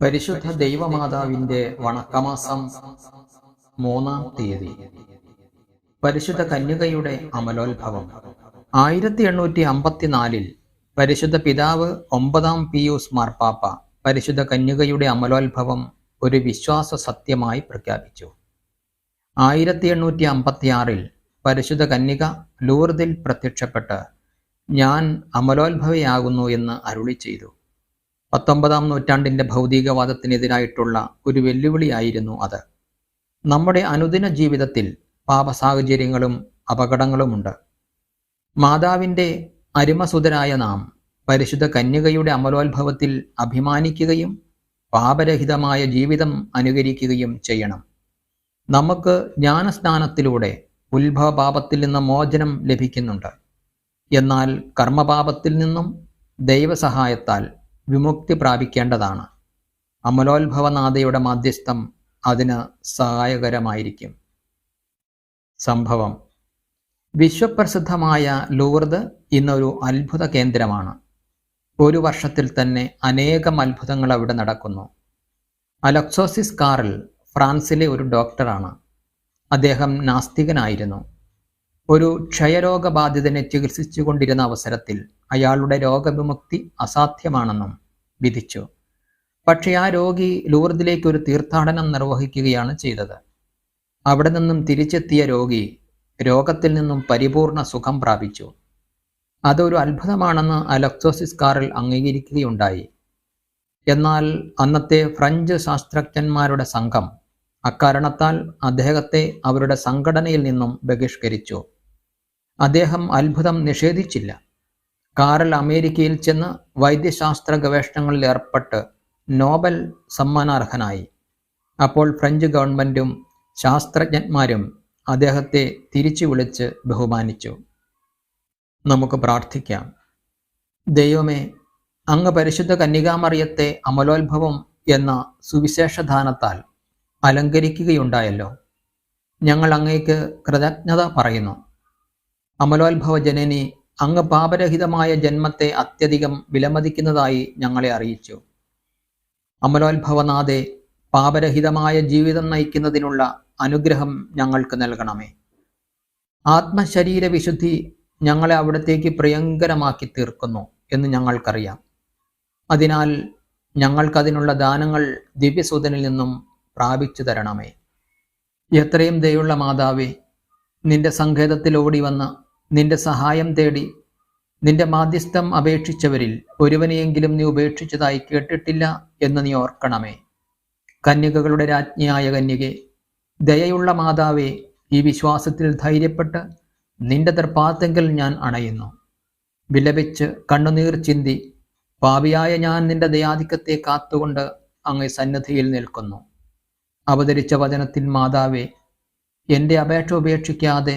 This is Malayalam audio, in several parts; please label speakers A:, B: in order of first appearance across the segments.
A: പരിശുദ്ധ ദൈവമാതാവിന്റെ വണക്കമാസം മൂന്നാം തീയതി. പരിശുദ്ധ കന്യകയുടെ അമലോത്ഭവം. ആയിരത്തി എണ്ണൂറ്റി അമ്പത്തിനാലിൽ പരിശുദ്ധ പിതാവ് ഒമ്പതാം പിയൂസ് മാർപ്പാപ്പ പരിശുദ്ധ കന്യകയുടെ അമലോത്ഭവം ഒരു വിശ്വാസ സത്യമായി പ്രഖ്യാപിച്ചു. ആയിരത്തി എണ്ണൂറ്റി അമ്പത്തിയാറിൽ പരിശുദ്ധ കന്യക ലൂർദിൽ പ്രത്യക്ഷപ്പെട്ട് ഞാൻ അമലോത്ഭവയാകുന്നു എന്ന് അരുളി ചെയ്തു. പത്തൊമ്പതാം നൂറ്റാണ്ടിന്റെ ഭൗതികവാദത്തിനെതിരായിട്ടുള്ള ഒരു വെല്ലുവിളിയായിരുന്നു അത്. നമ്മുടെ അനുദിന ജീവിതത്തിൽ പാപസാഹചര്യങ്ങളും അപകടങ്ങളുമുണ്ട്. മാതാവിന്റെ അരിമസുതരായ നാം പരിശുദ്ധ കന്യകയുടെ അമലോത്ഭവത്തിൽ അഭിമാനിക്കുകയും പാപരഹിതമായ ജീവിതം അനുകരിക്കുകയും ചെയ്യണം. നമുക്ക് ജ്ഞാനസ്നാനത്തിലൂടെ ഉത്ഭവപാപത്തിൽ നിന്ന് മോചനം ലഭിക്കുന്നുണ്ട്. എന്നാൽ കർമ്മപാപത്തിൽ നിന്നും ദൈവസഹായത്താൽ വിമുക്തി പ്രാപിക്കേണ്ടതാണ്. അമലോത്ഭവനാഥയുടെ മാധ്യസ്ഥം അതിന് സഹായകരമായിരിക്കും. സംഭവം. വിശ്വപ്രസിദ്ധമായ ലൂർദ് ഇന്നൊരു അത്ഭുത കേന്ദ്രമാണ്. ഒരു വർഷത്തിൽ തന്നെ അനേകം അത്ഭുതങ്ങൾ അവിടെ നടക്കുന്നു. അലക്സോസിസ് കാറിൽ ഫ്രാൻസിലെ ഒരു ഡോക്ടറാണ്. അദ്ദേഹം നാസ്തികനായിരുന്നു. ഒരു ക്ഷയരോഗബാധിതനെ ചികിത്സിച്ചു കൊണ്ടിരുന്ന അവസരത്തിൽ അയാളുടെ രോഗവിമുക്തി അസാധ്യമാണെന്നും വിധിച്ചു. പക്ഷേ ആ രോഗി ലൂർദിലേക്ക് ഒരു തീർത്ഥാടനം നിർവഹിക്കുകയാണ് ചെയ്തത്. അവിടെ നിന്നും തിരിച്ചെത്തിയ രോഗി രോഗത്തിൽ നിന്നും പരിപൂർണ സുഖം പ്രാപിച്ചു. അതൊരു അത്ഭുതമാണെന്ന് അലക്സോസിസ് കാറിൽ അംഗീകരിക്കുകയുണ്ടായി. എന്നാൽ അന്നത്തെ ഫ്രഞ്ച് ശാസ്ത്രജ്ഞന്മാരുടെ സംഘം അക്കാരണത്താൽ അദ്ദേഹത്തെ അവരുടെ സംഘടനയിൽ നിന്നും ബഹിഷ്കരിച്ചു. അദ്ദേഹം അത്ഭുതം നിഷേധിച്ചില്ല. കാറൽ അമേരിക്കയിൽ ചെന്ന് വൈദ്യശാസ്ത്ര ഗവേഷണങ്ങളിൽ ഏർപ്പെട്ട് നോബൽ സമ്മാനാർഹനായി. അപ്പോൾ ഫ്രഞ്ച് ഗവൺമെന്റും ശാസ്ത്രജ്ഞന്മാരും അദ്ദേഹത്തെ തിരിച്ചു വിളിച്ച് ബഹുമാനിച്ചു. നമുക്ക് പ്രാർത്ഥിക്കാം. ദൈവമേ അങ്ങ് പരിശുദ്ധ കന്യകാമറിയത്തെ അമലോത്ഭവം എന്ന സുവിശേഷദാനത്താൽ അലങ്കരിക്കുകയുണ്ടായല്ലോ. ഞങ്ങൾ അങ്ങേക്ക് കൃതജ്ഞത പറയുന്നു. അമലോത്ഭവ ജനനി അങ്ങ് പാപരഹിതമായ ജന്മത്തെ അത്യധികം വിലമതിക്കുന്നതായി ഞങ്ങളെ അറിയിച്ചു. അമലോത്ഭവനാഥെ പാപരഹിതമായ ജീവിതം നയിക്കുന്നതിനുള്ള അനുഗ്രഹം ഞങ്ങൾക്ക് നൽകണമേ. ആത്മശരീര വിശുദ്ധി ഞങ്ങളെ അവിടത്തേക്ക് പ്രിയങ്കരമാക്കി തീർക്കുന്നു എന്ന് ഞങ്ങൾക്കറിയാം. അതിനാൽ ഞങ്ങൾക്കതിനുള്ള ദാനങ്ങൾ ദിവ്യസൂതനിൽ നിന്നും പ്രാപിച്ചു തരണമേ. എത്രയും ദയുള്ള മാതാവേ നിന്റെ സങ്കേതത്തിൽ ഓടി വന്ന് നിന്റെ സഹായം തേടി. നിന്റെ മാധ്യസ്ഥം അപേക്ഷിച്ചവരിൽ ഒരുവനെയെങ്കിലും നീ ഉപേക്ഷിച്ചതായി കേട്ടിട്ടില്ല എന്ന് നീ ഓർക്കണമേ. കന്യകകളുടെ രാജ്ഞിയായ കന്യകെ ദയയുള്ള മാതാവേ ഈ വിശ്വാസത്തിൽ ധൈര്യപ്പെട്ട് നിന്റെ തൃപ്പാത്തെങ്കിൽ ഞാൻ അണയുന്നു. വിലപിച്ച് കണ്ണുനീർ ചിന്തി പാവിയായ ഞാൻ നിന്റെ ദയാധിക്യത്തെ കാത്തുകൊണ്ട് അങ്ങ് സന്നദ്ധിയിൽ നിൽക്കുന്നു. അവതരിച്ച വചനത്തിൽ മാതാവേ എന്റെ അപേക്ഷ ഉപേക്ഷിക്കാതെ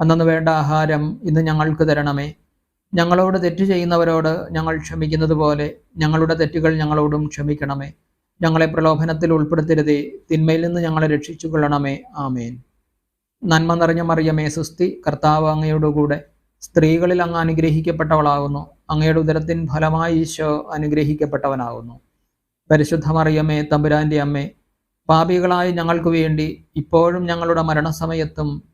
A: അന്നു വേണ്ട ആഹാരം ഇന്ന് ഞങ്ങൾക്ക് തരണമേ. ഞങ്ങളോട് തെറ്റ് ചെയ്യുന്നവരോട് ഞങ്ങൾ ക്ഷമിക്കുന്നത് പോലെ ഞങ്ങളുടെ തെറ്റുകൾ ഞങ്ങളോടും ക്ഷമിക്കണമേ. ഞങ്ങളെ പ്രലോഭനത്തിൽ ഉൾപ്പെടുത്തരുതേ. തിന്മയിൽ നിന്ന് ഞങ്ങളെ രക്ഷിച്ചു കൊള്ളണമേ ആമേൻ. നന്മ നിറഞ്ഞ മറിയമേ സുസ്തി കർത്താവ് അങ്ങയോടുകൂടെ സ്ത്രീകളിൽ അങ്ങ് അനുഗ്രഹിക്കപ്പെട്ടവളാകുന്നു. അങ്ങയുടെ ഉദരത്തിൻ ഫലമായി ഈശോ അനുഗ്രഹിക്കപ്പെട്ടവനാകുന്നു. പരിശുദ്ധ മറിയമ്മേ തമ്പുരാന്റെ അമ്മേ പാപികളായ ഞങ്ങൾക്ക് വേണ്ടി ഇപ്പോഴും ഞങ്ങളുടെ മരണസമയത്തും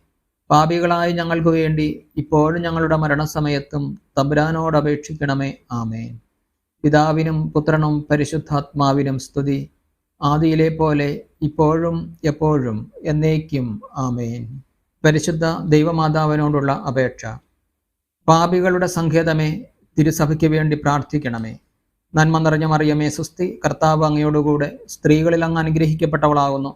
A: പാപികളായി ഞങ്ങൾക്ക് വേണ്ടി ഇപ്പോഴും ഞങ്ങളുടെ മരണസമയത്തും തമ്പുരാനോട് അപേക്ഷിക്കണമേ. ആമേൻ. പിതാവിനും പുത്രനും പരിശുദ്ധാത്മാവിനും സ്തുതി. ആദിയിലെ പോലെ ഇപ്പോഴും എപ്പോഴും എന്നേക്കും ആമേൻ. പരിശുദ്ധ ദൈവമാതാവിനോടുള്ള അപേക്ഷ. പാപികളുടെ സങ്കേതമേ തിരുസഭയ്ക്ക് വേണ്ടി പ്രാർത്ഥിക്കണമേ. നന്മ നിറഞ്ഞ മറിയമേ സുസ്തി കർത്താവ് അങ്ങയോടുകൂടെ സ്ത്രീകളിൽ അങ്ങ് അനുഗ്രഹിക്കപ്പെട്ടവളാകുന്നു.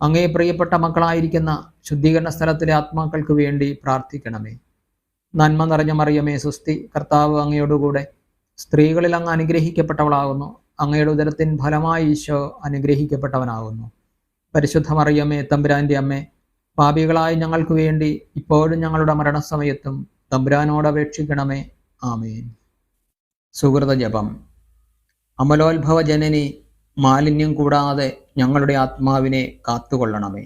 A: അങ്ങേ പ്രിയപ്പെട്ട മക്കളായിരിക്കുന്ന ശുദ്ധീകരണ സ്ഥലത്തിലെ ആത്മാക്കൾക്ക് വേണ്ടി പ്രാർത്ഥിക്കണമേ. നന്മ നിറഞ്ഞ മറിയമേ സുസ്തി കർത്താവ് അങ്ങയോടുകൂടെ സ്ത്രീകളിൽ അങ്ങ് അനുഗ്രഹിക്കപ്പെട്ടവളാകുന്നു. അങ്ങയുടെ ഉദരത്തിൻ ഫലമായി ഈശോ അനുഗ്രഹിക്കപ്പെട്ടവനാകുന്നു. പരിശുദ്ധ മറിയമ്മേ തമ്പുരാന്റെ അമ്മ പാപികളായി ഞങ്ങൾക്ക് വേണ്ടി ഇപ്പോഴും ഞങ്ങളുടെ മരണസമയത്തും തമ്പുരാനോട് അപേക്ഷിക്കണമേ. ആമേൻ. സുഹൃത ജപം അമലോത്ഭവ ജനനി മാലിന്യം കൂടാതെ ഞങ്ങളുടെ ആത്മാവിനെ കാത്തുകൊള്ളണമേ.